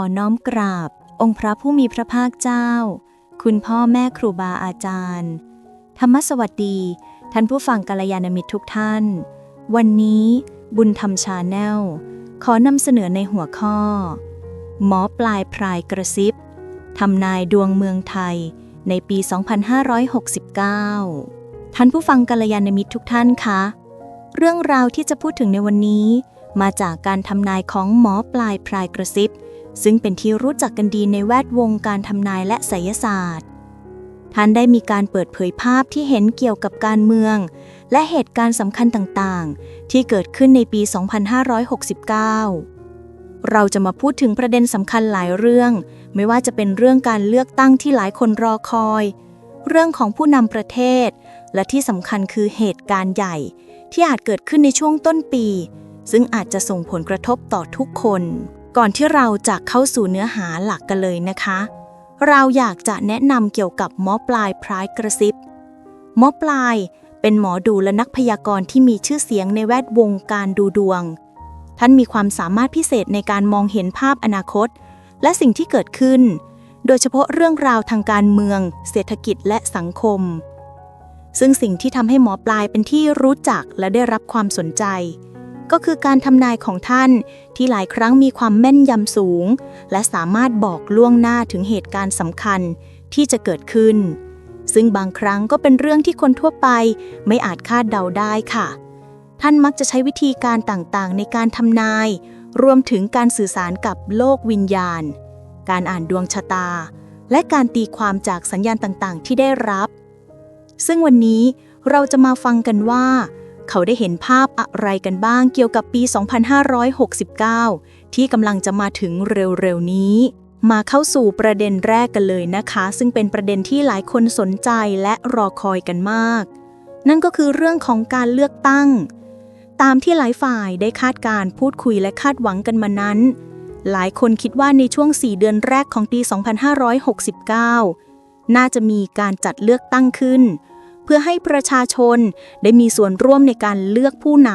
อน้อมกราบ องค์พระผู้มีพระภาคเจ้า คุณพ่อแม่ครูบาอาจารย์ ธรรมสวัสดี ท่านผู้ฟังกัลยาณมิตรทุกท่าน วันนี้บุญธรรมชาแนล ขอนำเสนอในหัวข้อ หมอปลายพรายกระซิบทำนายดวงเมืองไทยในปี 2569 ท่านผู้ฟังกัลยาณมิตรทุกท่านคะ เรื่องราวที่จะพูดถึงในวันนี้ มาจากการทำนายของหมอปลายพรายกระซิบ ซึ่งเป็นที่รู้จักกันดีในแวดวงการทำนายและไสยศาสตร์ ท่านได้มีการเปิดเผยภาพที่เห็นเกี่ยวกับการเมือง และเหตุการณ์สำคัญต่างๆ ที่เกิดขึ้นในปี 2569 เราจะมาพูดถึงประเด็นสำคัญหลายเรื่อง ไม่ว่าจะเป็นเรื่องการเลือกตั้งที่หลายคนรอคอย เรื่องของผู้นำประเทศ และที่สำคัญคือเหตุการณ์ใหญ่ ที่อาจเกิดขึ้นในช่วงต้นปี ซึ่งอาจจะส่งผลกระทบต่อทุกคน ก่อนที่เราจะเข้าสู่เนื้อหาหลักกันเลยนะคะ เราอยากจะแนะนำเกี่ยวกับหมอปลายพรายกระซิบหมอปลายเป็นหมอดูและนักพยากรณ์ที่มีชื่อเสียงในแวดวงการดูดวง ท่านมีความสามารถพิเศษในการมองเห็นภาพอนาคต และสิ่งที่เกิดขึ้น โดยเฉพาะเรื่องราวทางการเมือง เศรษฐกิจและสังคม ซึ่งสิ่งที่ทำให้หมอปลายเป็นที่รู้จักและได้รับความสนใจ ก็คือการทำนายของท่านที่หลายครั้งมีความแม่นยำสูง และสามารถบอกล่วงหน้าถึงเหตุการณ์สำคัญที่จะเกิดขึ้น ซึ่งบางครั้งก็เป็นเรื่องที่คนทั่วไปไม่อาจคาดเดาได้ค่ะ ท่านมักจะใช้วิธีการต่างๆ ในการทำนาย รวมถึงการสื่อสารกับโลกวิญญาณ การอ่านดวงชะตา และการตีความจากสัญญาณต่างๆ ที่ได้รับ ซึ่งวันนี้เราจะมาฟังกันว่า เขาได้เห็นภาพอะไรกันบ้างเกี่ยวกับปี 2569 ที่กำลังจะมาถึงเร็วๆนี้ มาเข้าสู่ประเด็นแรกกันเลยนะคะ ซึ่งเป็นประเด็นที่หลายคนสนใจและรอคอยกันมาก นั่นก็คือเรื่องของการเลือกตั้ง ตามที่หลายฝ่ายได้คาดการพูดคุยและคาดหวังกันมานั้น หลายคนคิดว่าในช่วง 4 เดือนแรกของปี 2569 น่าจะมีการจัดเลือกตั้งขึ้น เพื่อให้ประชาชนได้มีส่วนร่วมในการเลือกผู้น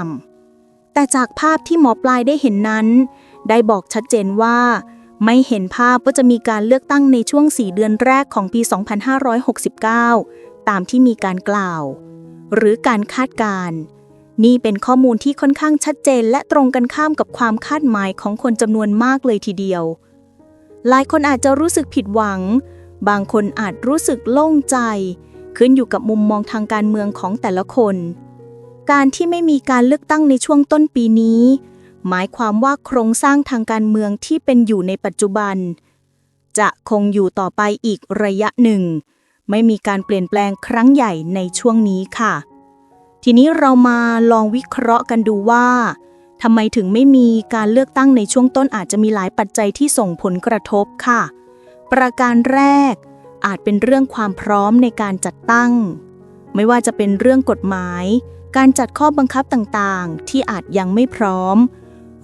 ำแต่จากภาพที่หมอปลายได้เห็นนั้น ได้บอกชัดเจนว่า ไม่เห็นภาพว่าจะมีการเลือกตั้งในช่วง 4 เดือนแรกของปี 2569 ตามที่มีการกล่าว หรือการคาดการณ์นี่เป็นข้อมูลที่ค่อนข้างชัดเจนและตรงกันข้ามกับความคาดหมายของคนจำนวนมากเลยทีเดียว หลายคนอาจจะรู้สึกผิดหวัง บางคนอาจรู้สึกโล่งใจ ขึ้นอยู่กับมุมมองทางการเมืองของแต่ละคน การที่ไม่มีการเลือกตั้งในช่วงต้นปีนี้ หมายความว่าโครงสร้างทางการเมืองที่เป็นอยู่ในปัจจุบัน จะคงอยู่ต่อไปอีกระยะหนึ่ง ไม่มีการเปลี่ยนแปลงครั้งใหญ่ในช่วงนี้ค่ะ ทีนี้เรามาลองวิเคราะห์กันดูว่าทำไมถึงไม่มีการเลือกตั้งในช่วงต้นอาจจะมีหลายปัจจัยที่ส่งผลกระทบค่ะ ประการแรก อาจเป็นเรื่องความพร้อมในการจัดตั้ง ไม่ว่าจะเป็นเรื่องกฎหมาย การจัดข้อบังคับต่างๆ ที่อาจยังไม่พร้อม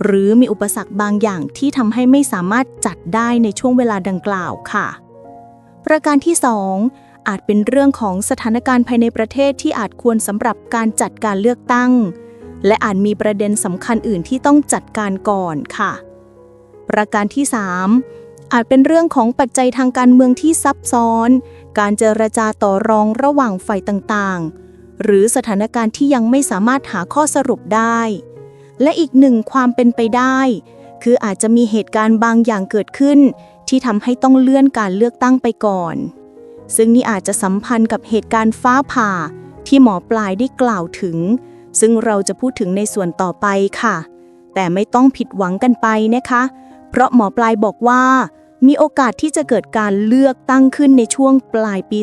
หรือมีอุปสรรคบางอย่างที่ทำให้ไม่สามารถจัดได้ในช่วงเวลาดังกล่าวค่ะ ประการที่ 2 อาจเป็นเรื่องของสถานการณ์ภายในประเทศที่อาจควรสำหรับการจัดการเลือกตั้ง และอาจมีประเด็นสำคัญอื่นที่ต้องจัดการก่อนค่ะ ประการที่ 3 อาจเป็นเรื่องของปัจจัยทางการเมืองที่ซับซ้อน การเจรจาต่อรองระหว่างฝ่ายต่างๆ หรือสถานการณ์ที่ยังไม่สามารถหาข้อสรุปได้ และอีกหนึ่งความเป็นไปได้ คืออาจจะมีเหตุการณ์บางอย่างเกิดขึ้น ที่ทำให้ต้องเลื่อนการเลือกตั้งไปก่อน ซึ่งนี่อาจจะสัมพันธ์กับเหตุการณ์ฟ้าผ่า ที่หมอปลายได้กล่าวถึง ซึ่งเราจะพูดถึงในส่วนต่อไปค่ะ แต่ไม่ต้องผิดหวังกันไปนะคะเพราะหมอปลายบอกว่า มีโอกาสที่จะเกิดการเลือกตั้งขึ้นในช่วงปลายปี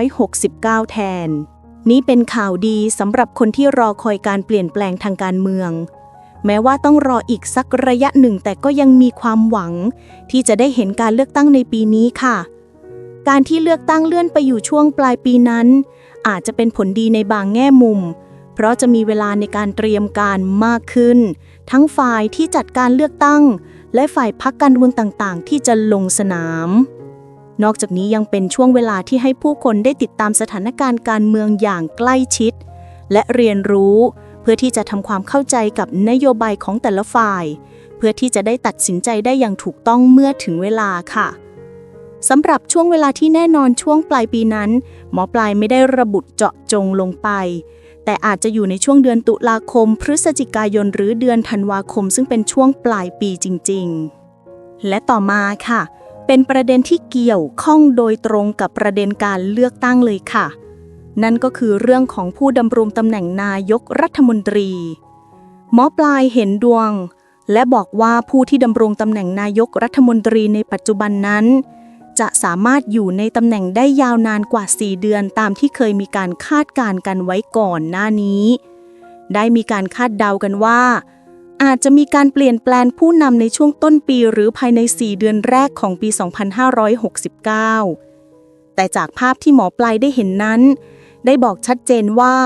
2569 แทน นี่เป็นข่าวดีสำหรับคนที่รอคอยการเปลี่ยนแปลงทางการเมือง แม้ว่าต้องรออีกสักระยะหนึ่งแต่ก็ยังมีความหวัง ที่จะได้เห็นการเลือกตั้งในปีนี้ค่ะ การที่เลือกตั้งเลื่อนไปอยู่ช่วงปลายปีนั้น อาจจะเป็นผลดีในบางแง่มุม เพราะจะมีเวลาในการเตรียมการมากขึ้น ทั้งฝ่ายที่จัดการเลือกตั้ง และฝ่ายพักการเมืองต่างๆ ที่จะลงสนาม นอกจากนี้ยังเป็นช่วงเวลาที่ให้ผู้คนได้ติดตามสถานการณ์การเมืองอย่างใกล้ชิด และเรียนรู้ เพื่อที่จะทำความเข้าใจกับนโยบายของแต่ละฝ่าย เพื่อที่จะได้ตัดสินใจได้อย่างถูกต้องเมื่อถึงเวลาค่ะสำหรับช่วงเวลาที่แน่นอนช่วงปลายปีนั้น หมอปลายไม่ได้ระบุเจาะจงลงไป แต่อาจจะอยู่ในช่วงเดือนตุลาคม พฤศจิกายน หรือเดือนธันวาคม ซึ่งเป็นช่วงปลายปีจริง ๆ และต่อมาค่ะ เป็นประเด็นที่เกี่ยวข้องโดยตรงกับประเด็นการเลือกตั้งเลยค่ะ นั่นก็คือเรื่องของผู้ดำรงตำแหน่งนายกรัฐมนตรี หมอปลายเห็นดวง และบอกว่าผู้ที่ดำรงตำแหน่งนายกรัฐมนตรีในปัจจุบันนั้น จะสามารถอยู่ในตำแหน่งได้ยาวนานกว่า 4 เดือนตามที่เคยมีการคาดการณ์กันไว้ก่อนหน้านี้ ได้มีการคาดเดากันว่า อาจจะมีการเปลี่ยนแปลงผู้นำในช่วงต้นปีหรือภายใน 4 เดือนแรกของปี 2569 แต่จากภาพที่หมอปลายได้เห็นนั้น ได้บอกชัดเจนว่า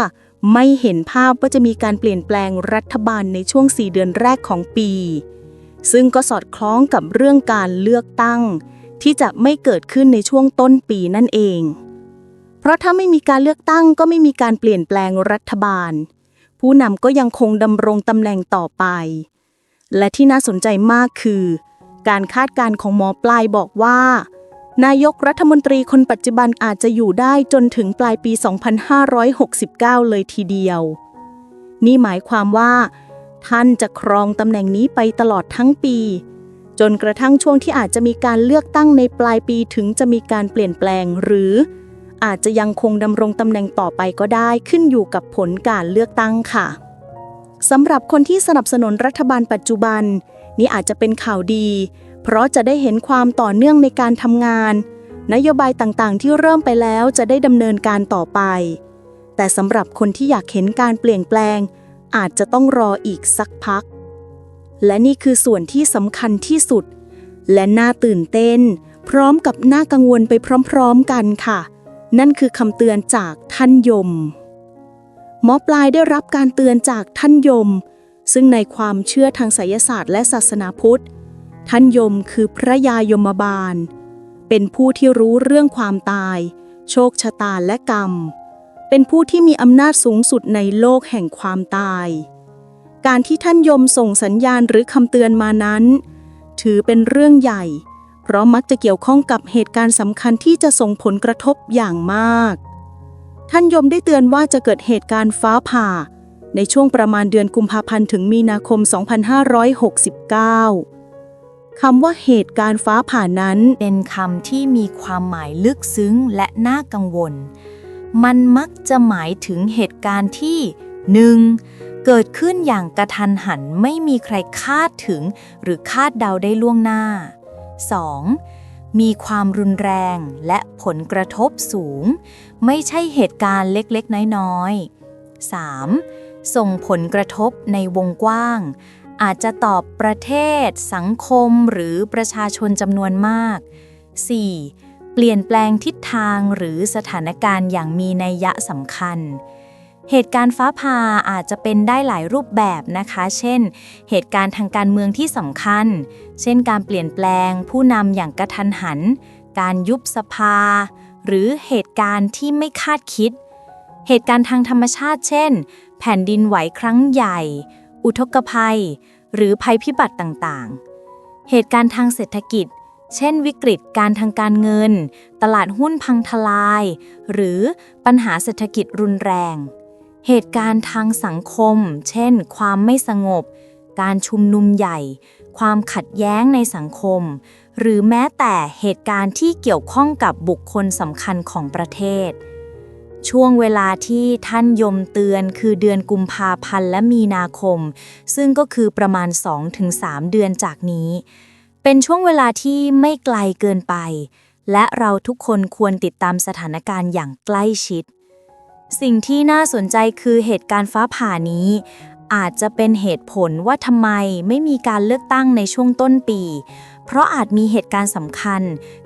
ไม่เห็นภาพว่าจะมีการเปลี่ยนแปลงรัฐบาลในช่วง 4 เดือนแรกของปี ซึ่งก็สอดคล้องกับเรื่องการเลือกตั้ง ที่จะไม่เกิดขึ้นในช่วงต้นปีนั่นเอง เพราะถ้าไม่มีการเลือกตั้งก็ไม่มีการเปลี่ยนแปลงรัฐบาล ผู้นำก็ยังคงดำรงตำแหน่งต่อไป และที่น่าสนใจมากคือ การคาดการณ์ของหมอปลายบอกว่า นายกรัฐมนตรีคนปัจจุบันอาจจะอยู่ได้จนถึงปลายปี 2569 เลยทีเดียว นี่หมายความว่า ท่านจะครองตำแหน่งนี้ไปตลอดทั้งปี จนกระทั่งช่วงที่อาจจะมีการเลือกตั้งในปลายปีถึงจะมีการเปลี่ยนแปลง หรืออาจจะยังคงดำรงตำแหน่งต่อไปก็ได้ขึ้นอยู่กับผลการเลือกตั้งค่ะสำหรับคนที่สนับสนุนรัฐบาลปัจจุบัน นี่อาจจะเป็นข่าวดี เพราะจะได้เห็นความต่อเนื่องในการทำงาน นโยบายต่างๆ ที่เริ่มไปแล้วจะได้ดำเนินการต่อไป แต่สำหรับคนที่อยากเห็นการเปลี่ยนแปลง อาจจะต้องรออีกสักพัก และนี่คือส่วนที่สำคัญที่สุด และน่าตื่นเต้น พร้อมกับน่ากังวลไปพร้อมๆกันค่ะ นั่นคือคำเตือนจากท่านยม หมอปลายได้รับการเตือนจากท่านยม ซึ่งในความเชื่อทางไสยศาสตร์และศาสนาพุทธ ท่านยมคือพระยายมบาล เป็นผู้ที่รู้เรื่องความตาย โชคชะตาและกรรม เป็นผู้ที่มีอำนาจสูงสุดในโลกแห่งความตาย การที่ท่านยมส่งสัญญาณหรือคำเตือนมานั้น ถือเป็นเรื่องใหญ่ เพราะมักจะเกี่ยวข้องกับเหตุการณ์สำคัญที่จะส่งผลกระทบอย่างมาก ท่านยมได้เตือนว่าจะเกิดเหตุการณ์ฟ้าผ่า ในช่วงประมาณเดือนกุมภาพันธ์ถึงมีนาคม 2569คำว่าเหตุการณ์ฟ้าผ่านั้น เป็นคำที่มีความหมายลึกซึ้งและน่ากังวล มันมักจะหมายถึงเหตุการณ์ที่ 1. เกิดขึ้นอย่างกระทันหันไม่มีใครคาดถึง หรือคาดเดาได้ล่วงหน้า 2. มีความรุนแรงและผลกระทบสูง ไม่ใช่เหตุการณ์เล็กๆ น้อยๆ 3. ส่งผลกระทบในวงกว้าง อาจจะตอบประเทศ สังคมหรือประชาชนจำนวนมาก 4. เปลี่ยนแปลงทิศทางหรือสถานการณ์อย่างมีนัยยะสำคัญ เหตุการณ์ฟ้าผ่าอาจจะเป็นได้หลายรูปแบบนะคะ เช่น เหตุการณ์ทางการเมืองที่สำคัญ เช่น การเปลี่ยนแปลง ผู้นำอย่างกระทันหัน การยุบสภา หรือเหตุการณ์ที่ไม่คาดคิด เหตุการณ์ทางธรรมชาติ เช่น แผ่นดินไหวครั้งใหญ่ อุทกภัย หรือภัยพิบัติต่างๆ เหตุการณ์ทางเศรษฐกิจ เช่น วิกฤตการทางการเงิน ตลาดหุ้นพังทลาย หรือปัญหาเศรษฐกิจรุนแรง เหตุการณ์ทางสังคม เช่น ความไม่สงบ การชุมนุมใหญ่ ความขัดแย้งในสังคม หรือแม้แต่เหตุการณ์ที่เกี่ยวข้องกับบุคคลสำคัญของประเทศ ช่วงเวลาที่ท่านยมเตือนคือเดือนกุมภาพันธ์และมีนาคม ซึ่งก็คือประมาณ 2-3 เดือนจากนี้ เป็นช่วงเวลาที่ไม่ไกลเกินไป และเราทุกคนควรติดตามสถานการณ์อย่างใกล้ชิด สิ่งที่น่าสนใจคือเหตุการณ์ฟ้าผ่านี้ อาจจะเป็นเหตุผลว่าทำไมไม่มีการเลือกตั้งในช่วงต้นปี เพราะอาจมีเหตุการณ์สำคัญ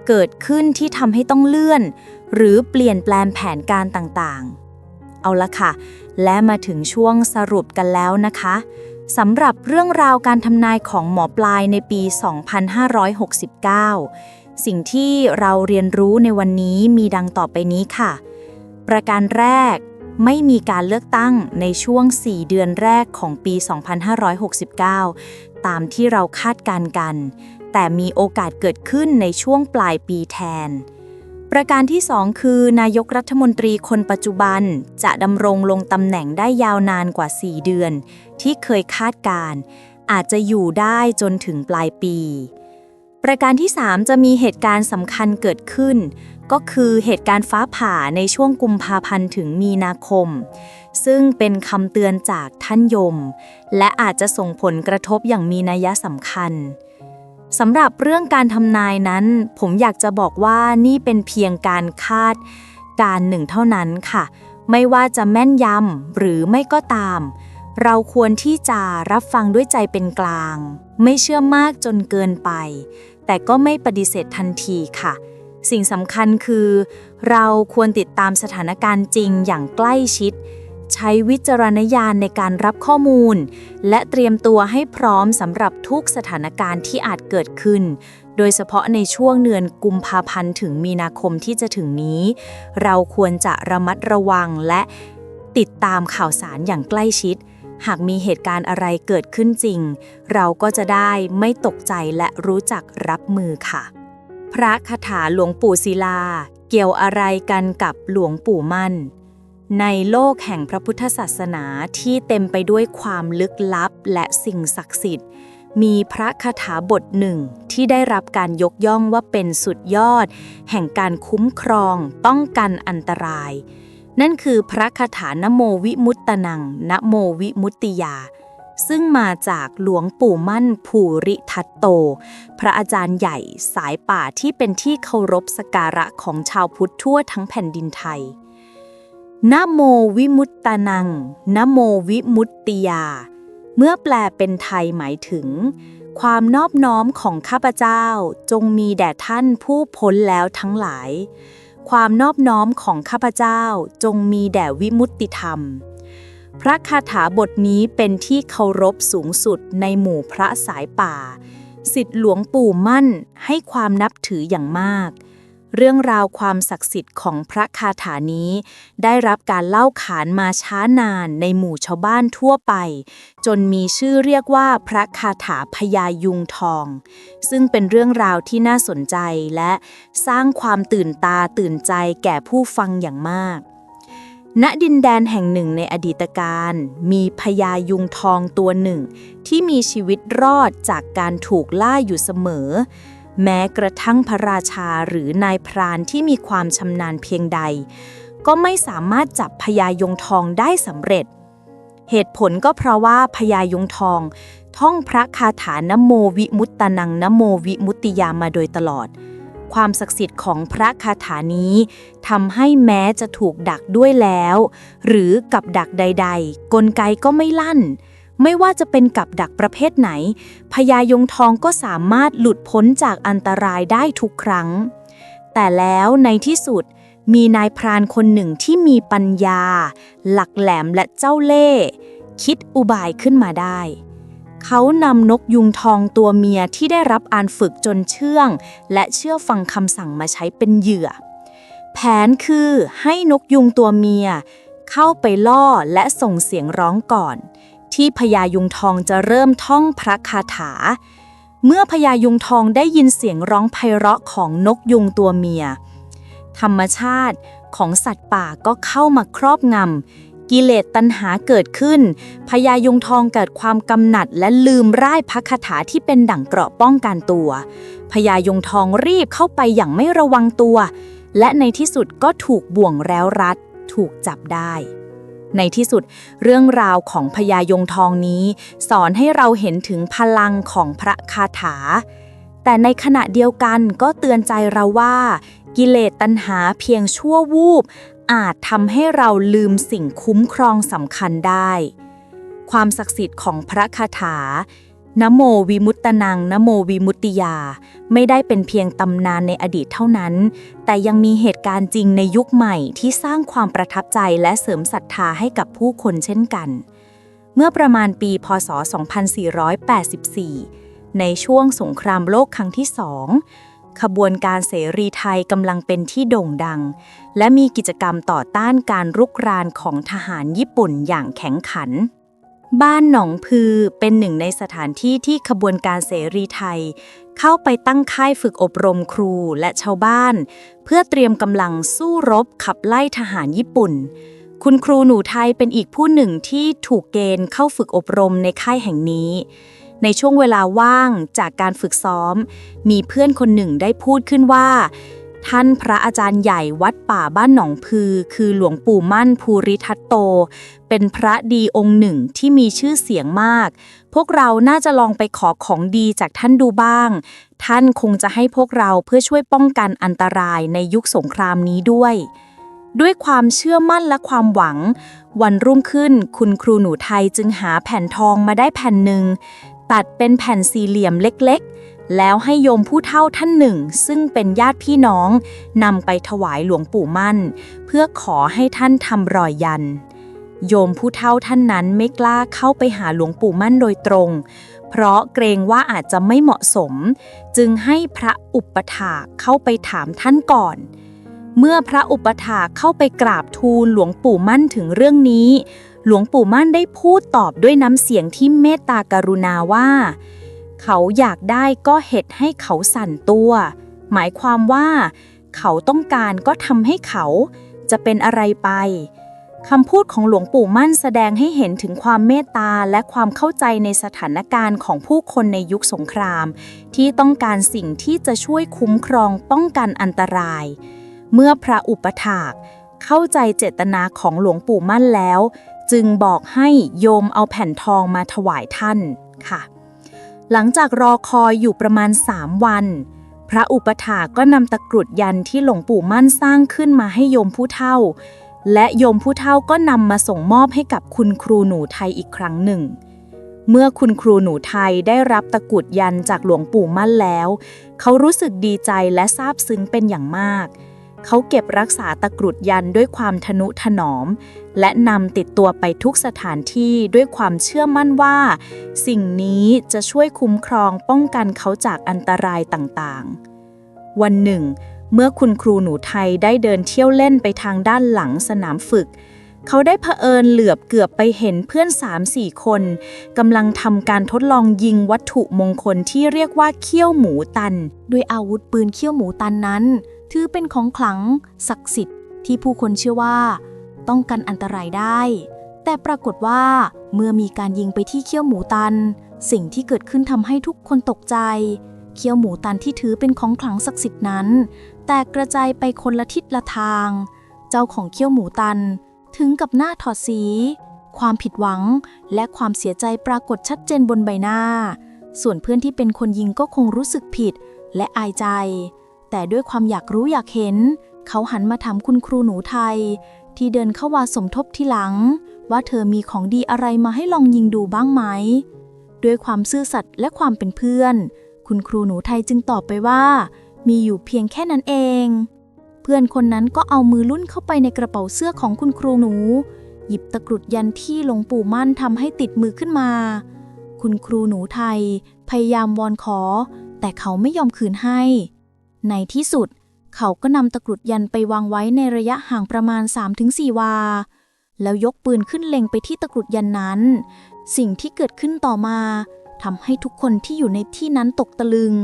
เกิดขึ้นที่ทำให้ต้องเลื่อน หรือเปลี่ยนแปลงแผนการต่างๆ เอาละค่ะ และมาถึงช่วงสรุปกันแล้วนะคะสำหรับเรื่องราวการทำนายของหมอปลายในปี 2569 สิ่งที่เราเรียนรู้ในวันนี้มีดังต่อไปนี้ค่ะ ประการแรก ไม่มีการเลือกตั้งในช่วง 4 เดือนแรกของปี 2569 ตามที่เราคาดการณ์กัน แต่มีโอกาสเกิดขึ้นในช่วงปลายปีแทน ประการที่ 2 คือนายกรัฐมนตรีคนปัจจุบันจะดำรงลงตำแหน่งได้ยาวนานกว่า 4 เดือน ที่เคยคาดการณ์อาจจะอยู่ได้จนถึงปลายปี ประการที่ 3 จะมีเหตุการณ์สำคัญเกิดขึ้น ก็คือเหตุการณ์ฟ้าผ่าในช่วงกุมภาพันธ์ถึงมีนาคม ซึ่งเป็นคำเตือนจากท่านยม และอาจจะส่งผลกระทบอย่างมีนัยสำคัญสำหรับเรื่องการทำนายนั้น ผมอยากจะบอกว่านี่เป็นเพียงการคาดการหนึ่งเท่านั้นค่ะ ไม่ว่าจะแม่นยำหรือไม่ก็ตาม เราควรที่จะรับฟังด้วยใจเป็นกลาง ไม่เชื่อมากจนเกินไป แต่ก็ไม่ปฏิเสธทันทีค่ะ สิ่งสำคัญคือ เราควรติดตามสถานการณ์จริงอย่างใกล้ชิด ใช้วิจารณญาณในการรับข้อมูล และเตรียมตัวให้พร้อมสำหรับทุกสถานการณ์ที่อาจเกิดขึ้น โดยเฉพาะในช่วงเดือนกุมภาพันธ์ถึงมีนาคมที่จะถึงนี้ เราควรจะระมัดระวังและติดตามข่าวสารอย่างใกล้ชิด หากมีเหตุการณ์อะไรเกิดขึ้นจริง เราก็จะได้ไม่ตกใจและรู้จักรับมือค่ะ พระคาถาหลวงปู่ศิลา เกี่ยวอะไรกันกับหลวงปู่มั่น ในโลกแห่งพระพุทธศาสนาที่เต็มไปด้วยความลึกลับและสิ่งศักดิ์สิทธิ์ มีพระคาถาบทหนึ่งที่ได้รับการยกย่องว่าเป็นสุดยอด แห่งการคุ้มครองป้องกันอันตราย นั่นคือพระคาถานโมวิมุตตนังนโมวิมุตติยา ซึ่งมาจากหลวงปู่มั่นภูริทัตโต พระอาจารย์ใหญ่สายป่าที่เป็นที่เคารพสกการะของชาวพุทธทั่วทั้งแผ่นดินไทยนะโมวิมุตตานังนะโมวิมุตติยา เมื่อแปลเป็นไทยหมายถึง ความนอบน้อมของข้าพเจ้าจงมีแด่ท่านผู้พ้นแล้วทั้งหลาย ความนอบน้อมของข้าพเจ้าจงมีแด่วิมุตติธรรม พระคาถาบทนี้เป็นที่เคารพสูงสุดในหมู่พระสายป่า สิทธิหลวงปู่มั่นให้ความนับถืออย่างมาก เรื่องราวความศักดิ์สิทธิ์ของพระคาถานี้ ได้รับการเล่าขานมาช้านานในหมู่ชาวบ้านทั่วไป จนมีชื่อเรียกว่าพระคาถาพญายุงทอง ซึ่งเป็นเรื่องราวที่น่าสนใจและสร้างความตื่นตาตื่นใจแก่ผู้ฟังอย่างมาก ณดินแดนแห่งหนึ่งในอดีตการ มีพญายุงทองตัวหนึ่ง ที่มีชีวิตรอดจากการถูกล่าอยู่เสมอ แม้กระทั่งพระราชาหรือนายพรานที่มีความชำนาญเพียงใด ก็ไม่สามารถจับพญายงทองได้สำเร็จ เหตุผลก็เพราะว่าพญายงทอง ท่องพระคาถานโมวิมุตตนังนโมวิมุตติยามาโดยตลอด ความศักดิ์สิทธิ์ของพระคาถานี้ทำให้แม้จะถูกดักด้วยแล้ว หรือกับดักใด ๆ กลไกก็ไม่ลั่น ไม่ว่าจะเป็นกับดักประเภทไหนพญายงทองก็สามารถหลุดพ้นจากอันตรายได้ทุกครั้ง แต่แล้วในที่สุดมีนายพรานคนหนึ่งที่มีปัญญา หลักแหลมและเจ้าเล่ห์คิดอุบายขึ้นมาได้ เขานำนกยุงทองตัวเมียที่ได้รับการฝึกจนเชื่อง และเชื่อฟังคำสั่งมาใช้เป็นเหยื่อ แผนคือให้นกยุงตัวเมีย เข้าไปล่อและส่งเสียงร้องก่อน ที่พญายุงทองจะเริ่มท่องพระคาถา เมื่อพญายุงทองได้ยินเสียงร้องไพเราะของนกยุงตัวเมีย ธรรมชาติของสัตว์ป่าก็เข้ามาครอบงำ กิเลสตัณหาเกิดขึ้น พญายงทองเกิดความกำหนัดและลืมร่ายพระคาถาที่เป็นดั่งเกราะป้องกันตัวพญายงทองรีบเข้าไปอย่างไม่ระวังตัว และในที่สุดก็ถูกบ่วงแล้วรัด ถูกจับได้ ในที่สุดเรื่องราวของพญายงทองนี้ สอนให้เราเห็นถึงพลังของพระคาถา แต่ในขณะเดียวกันก็เตือนใจเราว่า กิเลสตัณหาเพียงชั่ววูบ อาจทำให้เราลืมสิ่งคุ้มครองสำคัญได้ ความศักดิ์สิทธิ์ของพระคาถานะโมวิมุตตนังนะโมวิมุตติยา ไม่ได้เป็นเพียงตำนานในอดีตเท่านั้น แต่ยังมีเหตุการณ์จริงในยุคใหม่ที่สร้างความประทับใจและเสริมศรัทธาให้กับผู้คนเช่นกัน เมื่อประมาณปีพศ 2484 ในช่วงสงครามโลกครั้งที่สอง ขบวนการเสรีไทยกำลังเป็นที่โด่งดัง และมีกิจกรรมต่อต้านการรุกรานของทหารญี่ปุ่นอย่างแข็งขัน บ้านหนองพือเป็นหนึ่งในสถานที่ที่ขบวนการเสรีไทย เข้าไปตั้งค่ายฝึกอบรมครูและชาวบ้าน เพื่อเตรียมกำลังสู้รบขับไล่ทหารญี่ปุ่น คุณครูหนูไทยเป็นอีกผู้หนึ่งที่ถูกเกณฑ์เข้าฝึกอบรมในค่ายแห่งนี้ ในช่วงเวลาว่างจากการฝึกซ้อม มีเพื่อนคนหนึ่งได้พูดขึ้นว่า ท่านพระอาจารย์ใหญ่วัดป่าบ้านหนองพือ คือหลวงปู่มั่นภูริทัตโต เป็นพระดีองค์หนึ่งที่มีชื่อเสียงมาก พวกเราน่าจะลองไปขอของดีจากท่านดูบ้าง ท่านคงจะให้พวกเราเพื่อช่วยป้องกันอันตรายในยุคสงครามนี้ด้วยด้วยความเชื่อมั่นและความหวัง วันรุ่งขึ้นคุณครูหนูไทยจึงหาแผ่นทองมาได้แผ่นหนึ่ง ตัดเป็นแผ่นสี่เหลี่ยมเล็กๆ แล้วให้โยมผู้เฒ่าท่านหนึ่ง ซึ่งเป็นญาติพี่น้องนำไปถวายหลวงปู่มั่น เพื่อขอให้ท่านทำรอยยัน โยมผู้เฒ่าท่านนั้นไม่กล้าเข้าไปหาหลวงปู่มั่นโดยตรง เพราะเกรงว่าอาจจะไม่เหมาะสม จึงให้พระอุปถาเข้าไปถามท่านก่อนเมื่อพระอุปถาเข้าไปกราบทูลหลวงปู่มั่นถึงเรื่องนี้ หลวงปู่มั่นได้พูดตอบด้วยน้ำเสียงที่เมตตากรุณาว่า เขาอยากได้ก็เหตุให้เขาสั่นตัว หมายความว่า เขาต้องการก็ทำให้เขาจะเป็นอะไรไปคำพูดของหลวงปู่มั่นแสดงให้เห็นถึงความเมตตาและความเข้าใจในสถานการณ์ของผู้คนในยุคสงคราม ที่ต้องการสิ่งที่จะช่วยคุ้มครองป้องกันอันตราย เมื่อพระอุปถากเข้าใจเจตนาของหลวงปู่มั่นแล้ว จึงบอกให้โยมเอาแผ่นทองมาถวายท่านค่ะ หลังจากรอคอยอยู่ประมาณ 3 วัน พระอุปถากก็นำตะกรุดยันที่หลวงปู่มั่นสร้างขึ้นมาให้โยมผู้เฒ่า และโยมผู้เฒ่าก็นำมาส่งมอบให้กับคุณครูหนูไทยอีกครั้งหนึ่ง เมื่อคุณครูหนูไทยได้รับตะกรุดยันจากหลวงปู่มั่นแล้ว เขารู้สึกดีใจและซาบซึ้งเป็นอย่างมากเเขาเก็บรักษาตะกรุดยันด้วยความทนุถนอม และนำติดตัวไปทุกสถานที่ด้วยความเชื่อมั่นว่า สิ่งนี้จะช่วยคุ้มครองป้องกันเขาจากอันตรายต่างๆ วันหนึ่ง เมื่อคุณครูหนูไทยได้เดินเที่ยวเล่นไปทางด้านหลังสนามฝึก เขาได้เผอิญเหลือบเกือบไปเห็นเพื่อน3-4คนกำลังทำการทดลองยิงวัตถุมงคลที่เรียกว่าเขี้ยวหมูตัน ด้วยอาวุธปืนเขี้ยวหมูตันนั้น ถือเป็นของขลัง ศักดิ์สิทธิ์ที่ผู้คนเชื่อว่า ต้องกันอันตรายได้ แต่ปรากฏว่าเมื่อมีการยิงไปที่เขี้ยวหมูตัน สิ่งที่เกิดขึ้นทำให้ทุกคนตกใจ เขี้ยวหมูตันที่ถือเป็นของขลังศักดิ์สิทธิ์นั้น แตกกระจายไปคนละทิศละทาง เจ้าของเขี้ยวหมูตัน ถึงกับหน้าถอดสี ความผิดหวังและความเสียใจปรากฏชัดเจนบนใบหน้า ส่วนเพื่อนที่เป็นคนยิงก็คงรู้สึกผิดและอายใจ แต่ด้วยความอยากรู้อยากเห็น เขาหันมาถามคุณครูหนูไทย ที่เดินเข้ามาสมทบที่หลัง ว่าเธอมีของดีอะไรมาให้ลองยิงดูบ้างไหม ด้วยความซื่อสัตย์และความเป็นเพื่อน คุณครูหนูไทยจึงตอบไปว่า มีอยู่เพียงแค่นั้นเอง เพื่อนคนนั้นก็เอามือลุ่นเข้าไปในกระเป๋าเสื้อของคุณครูหนู หยิบตะกรุดยันที่หลวงปู่มั่นทำให้ติดมือขึ้นมา คุณครูหนูไทย พยายามวอนขอ แต่เขาไม่ยอมคืนให้ ในที่สุด เขาก็นำตะกรุดยันไปวางไว้ในระยะห่างประมาณ 3-4 วา แล้วยกปืนขึ้นเล็งไปที่ตะกรุดยันนั้น สิ่งที่เกิดขึ้นต่อมาทำให้ทุกคนที่อยู่ในที่นั้นตกตะลึง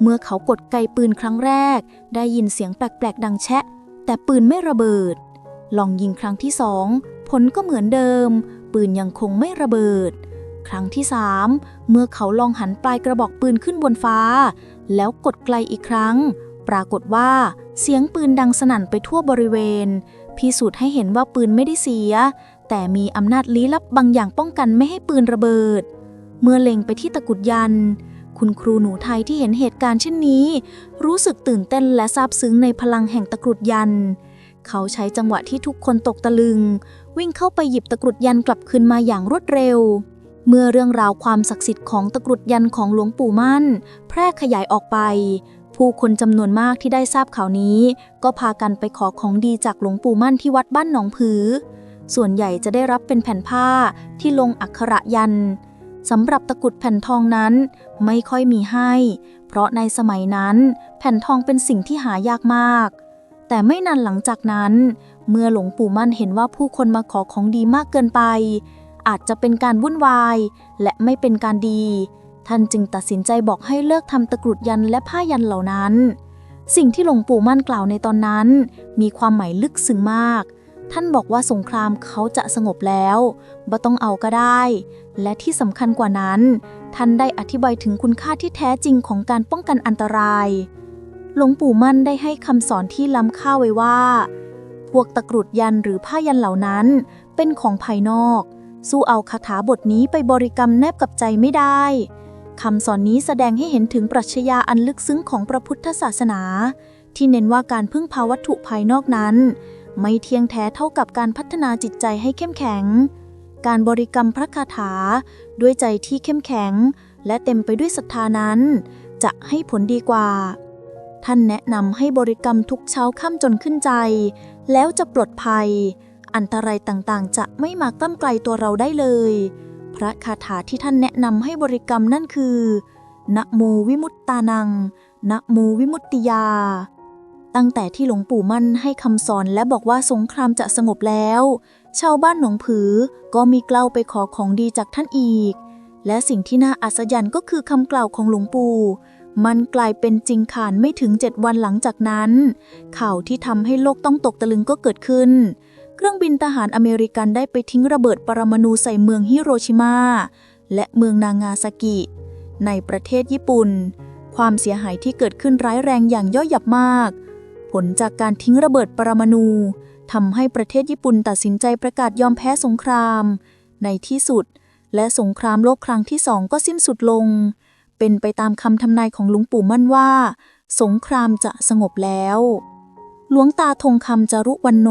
เมื่อเขากดไกปืนครั้งแรก ได้ยินเสียงแปลกๆ ดังแชะ แต่ปืนไม่ระเบิด ลองยิงครั้งที่สองผลก็เหมือนเดิม ปืนยังคงไม่ระเบิด ครั้งที่สามเมื่อเขาลองหันปลายกระบอกปืนขึ้นบนฟ้า แล้วกดไกลอีกครั้ง ปรากฏว่าเสียงปืนดังสนั่นไปทั่วบริเวณ พิสูจน์ให้เห็นว่าปืนไม่ได้เสีย แต่มีอำนาจลี้ลับบางอย่างป้องกันไม่ให้ปืนระเบิด เมื่อเล็งไปที่ตะกุดยัน คุณครูหนูไทยที่เห็นเหตุการณ์เช่นนี้ รู้สึกตื่นเต้นและซาบซึ้งในพลังแห่งตะกรุดยัน เขาใช้จังหวะที่ทุกคนตกตะลึง วิ่งเข้าไปหยิบตะกรุดยันกลับคืนมาอย่างรวดเร็ว เมื่อเรื่องราวความศักดิ์สิทธิ์ของตะกรุดยันของหลวงปู่มั่น แพร่ขยายออกไป ผู้คนจำนวนมากที่ได้ทราบข่าวนี้ ก็พากันไปขอของดีจากหลวงปู่มั่นที่วัดบ้านหนองผือ ส่วนใหญ่จะได้รับเป็นแผ่นผ้าที่ลงอักขระยันสำหรับตะกรุดแผ่นทองนั้นไม่ค่อยมีให้ เพราะในสมัยนั้น แผ่นทองเป็นสิ่งที่หายากมาก แต่ไม่นานหลังจากนั้น เมื่อหลวงปู่มั่นเห็นว่าผู้คนมาขอของดีมากเกินไป อาจจะเป็นการวุ่นวาย และไม่เป็นการดี ท่านจึงตัดสินใจบอกให้เลิกทำตะกรุดยันและผ้ายันเหล่านั้น สิ่งที่หลวงปู่มั่นกล่าวในตอนนั้น มีความหมายลึกซึ้งมาก ท่านบอกว่าสงครามเขาจะสงบแล้วบ่ต้องเอาก็ได้ และที่สำคัญกว่านั้น ท่านได้อธิบายถึงคุณค่าที่แท้จริงของการป้องกันอันตราย หลวงปู่มั่นได้ให้คำสอนที่ล้ำค่าไว้ว่าพวกตะกรุดยันหรือผ้ายันเหล่านั้นเป็นของภายนอก สู้เอาคาถาบทนี้ไปบริกรรมแนบกับใจไม่ได้คำสอนนี้แสดงให้เห็นถึงปรัชญาอันลึกซึ้งของพระพุทธศาสนา ที่เน้นว่าการพึ่งพาวัตถุภายนอกนั้น ไม่เที่ยงแท้เท่ากับการพัฒนาจิตใจให้เข้มแข็ง การบริกรรมพระคาถา ด้วยใจที่เข้มแข็ง และเต็มไปด้วยศรัทธานั้น จะให้ผลดีกว่า ท่านแนะนำให้บริกรรมทุกเช้าค่ำจนขึ้นใจ แล้วจะปลอดภัย อันตรายต่างๆ จะไม่มากล้ำไกลตัวเราได้เลย พระคาถาที่ท่านแนะนำให้บริกรรมนั่นคือนะโมวิมุตตานังนะโมวิมุตติยา ตั้งแต่ที่หลวงปู่มั่นให้คำสอนและบอกว่าสงครามจะสงบแล้ว ชาวบ้านหนองผือก็มีเกล้าไปขอของดีจากท่านอีก และสิ่งที่น่าอัศจรรย์ก็คือคำกล่าวของหลวงปู่มันกลายเป็นจริงขานไม่ถึงเจ็ดวันหลังจากนั้น ข่าวที่ทำให้โลกต้องตกตะลึงก็เกิดขึ้น เครื่องบินทหารอเมริกันได้ไปทิ้งระเบิดปรมาณูใส่เมืองฮิโรชิมาและเมืองนางาซากิ ในประเทศญี่ปุ่น ความเสียหายที่เกิดขึ้นร้ายแรงอย่างย่อยยับมาก ผลจากการทิ้งระเบิดปรมาณูทำให้ประเทศญี่ปุ่นตัดสินใจประกาศยอมแพ้สงคราม ในที่สุด และสงครามโลกครั้งที่สองก็สิ้นสุดลง เป็นไปตามคำทำนายของหลวงปู่มั่นว่า สงครามจะสงบแล้ว หลวงตาทงคำจารุวันโน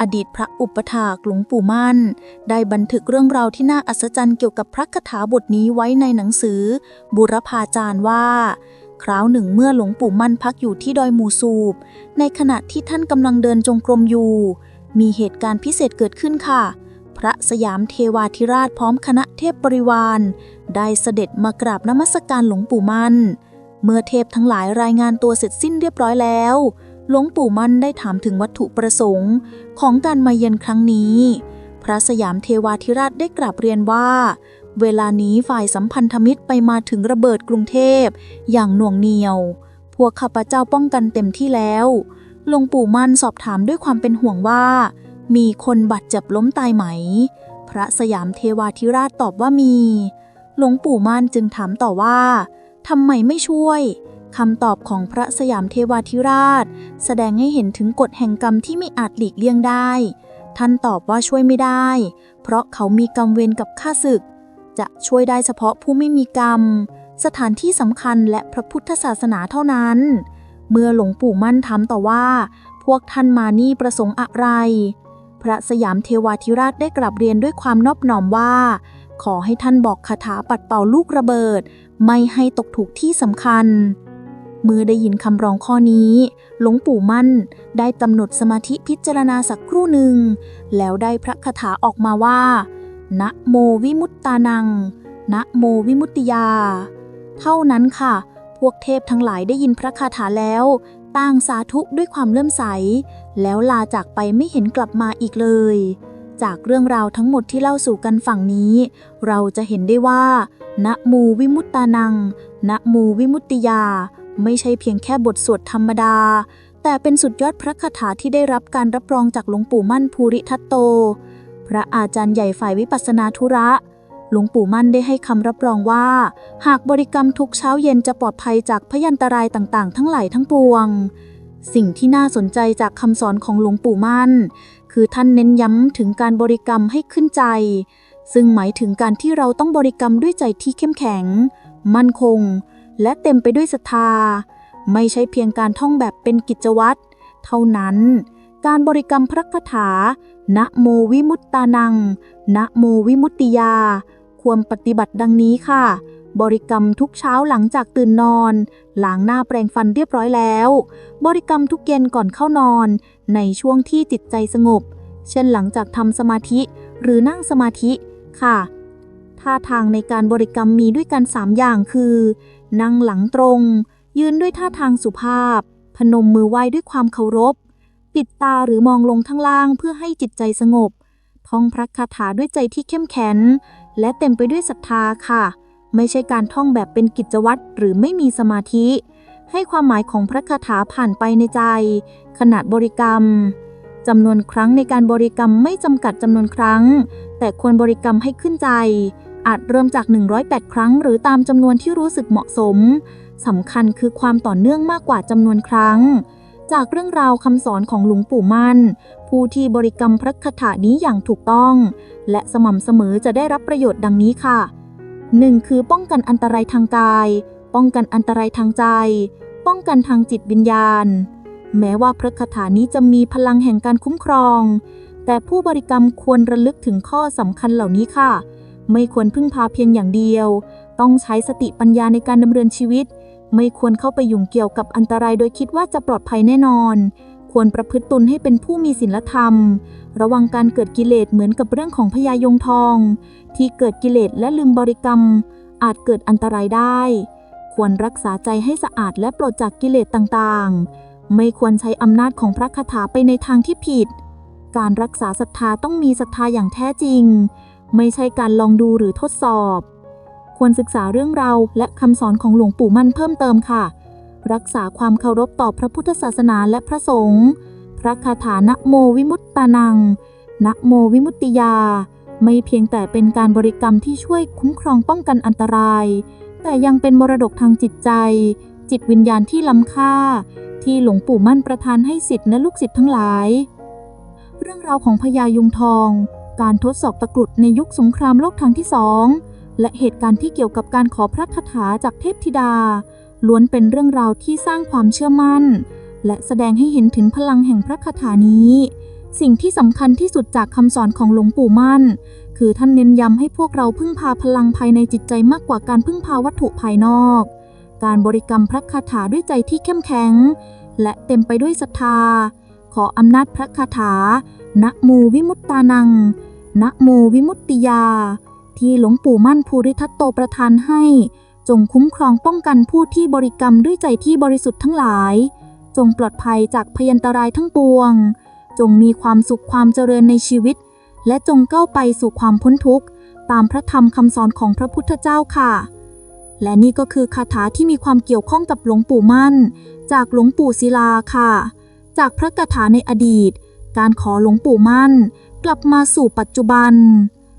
อดีตพระอุปถากหลวงปู่มั่น ได้บันทึกเรื่องราวที่น่าอัศจรรย์เกี่ยวกับพระคาถาบทนี้ไว้ในหนังสือ บุรพาจารย์ว่า คราวหนึ่งเมื่อหลวงปู่มั่นพักอยู่ที่ดอยมูสูบ ในขณะที่ท่านกำลังเดินจงกรมอยู่ มีเหตุการณ์พิเศษเกิดขึ้นค่ะ พระสยามเทวาธิราชพร้อมคณะเทพบริวาร ได้เสด็จมากราบนมัสการหลวงปู่มั่น เมื่อเทพทั้งหลายรายงานตัวเสร็จสิ้นเรียบร้อยแล้ว หลวงปู่มั่นได้ถามถึงวัตถุประสงค์ ของการมาเยือนครั้งนี้ พระสยามเทวาธิราชได้กราบเรียนว่า เวลานี้ฝ่ายสัมพันธมิตรไปมาถึงระเบิดกรุงเทพ อย่างหน่วงเหนียว พวกข้าพเจ้าป้องกันเต็มที่แล้ว หลวงปู่มั่นสอบถามด้วยความเป็นห่วงว่า มีคนบาดเจ็บล้มตายไหม พระสยามเทวาธิราชตอบว่ามี หลวงปู่มั่นจึงถามต่อว่าทำไมไม่ช่วย คำตอบของพระสยามเทวาธิราช แสดงให้เห็นถึงกฎแห่งกรรมที่ไม่อาจหลีกเลี่ยงได้ ท่านตอบว่าช่วยไม่ได้ เพราะเขามีกรรมเวรกับข้าศึก จะช่วยได้เฉพาะผู้ไม่มีกรรม สถานที่สำคัญและพระพุทธศาสนาเท่านั้น เมื่อหลวงปู่มั่นถามต่อว่า พวกท่านมานี่ประสงค์อะไร พระสยามเทวาธิราชได้กลับเรียนด้วยความนอบน้อมว่า ขอให้ท่านบอกคาถาปัดเป่าลูกระเบิด ไม่ให้ตกถูกที่สำคัญ เมื่อได้ยินคำร้องข้อนี้ หลวงปู่มั่นได้กำหนดสมาธิพิจารณาสักครู่หนึ่ง แล้วได้พระคาถาออกมาว่า นะโมวิมุตตานัง นะโมวิมุตติยา เท่านั้นค่ะ พวกเทพทั้งหลายได้ยินพระคาถาแล้ว ต่างสาธุด้วยความเลื่อมใส แล้วลาจากไปไม่เห็นกลับมาอีกเลย จากเรื่องราวทั้งหมดที่เล่าสู่กันฝั่งนี้ เราจะเห็นได้ว่า นะโมวิมุตตานัง นะโมวิมุตติยา ไม่ใช่เพียงแค่บทสวดธรรมดา แต่เป็นสุดยอดพระคาถาที่ได้รับการรับรองจากหลวงปู่มั่นภูริทัตโต พระอาจารย์ใหญ่ฝ่ายวิปัสนาธุระหลวงปู่มั่นได้ให้คำรับรองว่า หากบริกรรมทุกเช้าเย็นจะปลอดภัยจากพยันตรายต่างๆ ทั้งหลายทั้งปวง สิ่งที่น่าสนใจจากคำสอนของหลวงปู่มั่น คือท่านเน้นย้ำถึงการบริกรรมให้ขึ้นใจ ซึ่งหมายถึงการที่เราต้องบริกรรมด้วยใจที่เข้มแข็ง มั่นคง และเต็มไปด้วยศรัทธา ไม่ใช่เพียงการท่องแบบเป็นกิจวัตร เท่านั้น การบริกรรมพระคาถา นะโมวิมุตตานัง นะโมวิมุตติยา ควรปฏิบัติดังนี้ค่ะ บริกรรมทุกเช้าหลังจากตื่นนอนล้างหน้าแปรงฟันเรียบร้อยแล้ว บริกรรมทุกเย็นก่อนเข้านอน ในช่วงที่จิตใจสงบ เช่นหลังจากทำสมาธิหรือนั่งสมาธิค่ะท่าทางในการบริกรรมมีด้วยกัน 3 อย่างคือ นั่งหลังตรง ยืนด้วยท่าทางสุภาพ พนมมือไหว้ด้วยความเคารพ ปิดตาหรือมองลงข้างล่างเพื่อให้จิตใจสงบ ท่องพระคาถาด้วยใจที่เข้มแข็ง และเต็มไปด้วยศรัทธาค่ะ ไม่ใช่การท่องแบบเป็นกิจวัตรหรือไม่มีสมาธิ ให้ความหมายของพระคาถาผ่านไปในใจ ขณะบริกรรมจำนวนครั้งในการบริกรรมไม่จำกัดจำนวนครั้ง แต่ควรบริกรรมให้ขึ้นใจ อาจเริ่มจาก 108 ครั้ง หรือตามจำนวนที่รู้สึกเหมาะสมสำคัญคือความต่อเนื่องมากกว่าจำนวนครั้ง จากเรื่องราวคำสอนของหลวงปู่มั่น ผู้ที่บริกรรมพระคาถานี้อย่างถูกต้อง และสม่ำเสมอจะได้รับประโยชน์ดังนี้ค่ะ 1. คือป้องกันอันตรายทางกาย ป้องกันอันตรายทางใจ ป้องกันทางจิตวิญญาณ แม้ว่าพระคาถานี้จะมีพลังแห่งการคุ้มครอง แต่ผู้บริกรรมควรระลึกถึงข้อสำคัญเหล่านี้ค่ะ ไม่ควรพึ่งพาเพียงอย่างเดียว ต้องใช้สติปัญญาในการดำเนินชีวิต ไม่ควรเข้าไปยุ่งเกี่ยวกับอันตรายโดยคิดว่าจะปลอดภัยแน่นอน ควรประพฤติตนให้เป็นผู้มีศีลธรรม ระวังการเกิดกิเลสเหมือนกับเรื่องของพญายงทอง ที่เกิดกิเลสและลืมบริกรรม อาจเกิดอันตรายได้ ควรรักษาใจให้สะอาดและปลดจากกิเลสต่างๆ ไม่ควรใช้อำนาจของพระคาถาไปในทางที่ผิด การรักษาศรัทธาต้องมีศรัทธาอย่างแท้จริง ไม่ใช่การลองดูหรือทดสอบ ควรศึกษาเรื่องราวและคำสอนของหลวงปู่มั่นเพิ่มเติมค่ะ รักษาความเคารพต่อพระพุทธศาสนาและพระสงฆ์พระคาถานะโมวิมุตตานังนะโมวิมุตติยา ไม่เพียงแต่เป็นการบริกรรมที่ช่วยคุ้มครองป้องกันอันตราย แต่ยังเป็นมรดกทางจิตใจ จิตวิญญาณที่ล้ำค่า ที่หลวงปู่มั่นประทานให้สิทธิและลูกศิษย์ทั้งหลาย เรื่องราวของพญายุงทอง การทดสอบตะกรุดในยุคสงครามโลกครั้งที่สองและเหตุการณ์ที่เกี่ยวกับการขอพระคาถาจากเทพธิดา ล้วนเป็นเรื่องราวที่สร้างความเชื่อมั่น และแสดงให้เห็นถึงพลังแห่งพระคาถานี้ สิ่งที่สำคัญที่สุดจากคำสอนของหลวงปู่มั่น คือท่านเน้นย้ำให้พวกเราพึ่งพาพลังภายในจิตใจมากกว่าการพึ่งพาวัตถุภายนอก การบริกรรมพระคาถาด้วยใจที่เข้มแข็ง และเต็มไปด้วยศรัทธา ขออำนาจพระคาถานะโมวิมุตตานัง นะโมวิมุตติยา ที่หลวงปู่มั่นภูริทัตโตประทานให้ จงคุ้มครองป้องกันผู้ที่บริกรรมด้วยใจที่บริสุทธิ์ทั้งหลาย จงปลอดภัยจากพยันตรายทั้งปวง จงมีความสุขความเจริญในชีวิต และจงก้าวไปสู่ความพ้นทุกข์ ตามพระธรรมคำสอนของพระพุทธเจ้าค่ะ และนี่ก็คือคาถาที่มีความเกี่ยวข้องกับหลวงปู่มั่น จากหลวงปู่ศิลาค่ะ จากพระคาถาในอดีต การขอหลวงปู่มั่น กลับมาสู่ปัจจุบัน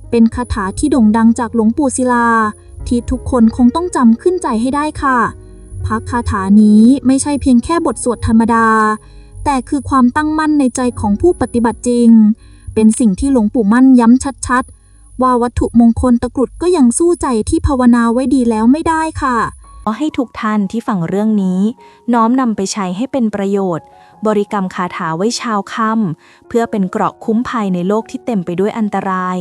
เป็นคาถาที่โด่งดังจากหลวงปู่ศิลา ที่ทุกคนคงต้องจำขึ้นใจให้ได้ค่ะ พระคาถานี้ไม่ใช่เพียงแค่บทสวดธรรมดา แต่คือความตั้งมั่นในใจของผู้ปฏิบัติจริง เป็นสิ่งที่หลวงปู่มั่นย้ำชัดๆ ว่าวัตถุมงคลตะกรุดก็ยังสู้ใจที่ภาวนาไว้ดีแล้วไม่ได้ค่ะขอให้ทุกท่านที่ฟังเรื่องนี้ น้อมนำไปใช้ให้เป็นประโยชน์ บริกรรมคาถาไว้ชาวค่ำเพื่อเป็นเกราะคุ้มภัยในโลกที่เต็มไปด้วยอันตราย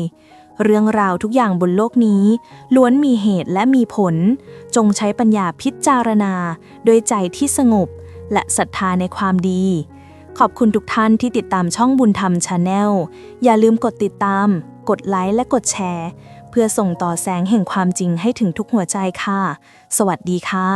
เรื่องราวทุกอย่างบนโลกนี้ ล้วนมีเหตุและมีผล จงใช้ปัญญาพิจารณา โดยใจที่สงบ และศรัทธาในความดี ขอบคุณทุกท่านที่ติดตามช่องบุญธรรมชาแนลอย่าลืมกดติดตาม กดไลค์และกดแชร์ เพื่อส่งต่อแสงแห่งความจริงให้ถึงทุกหัวใจค่ะ สวัสดีค่ะ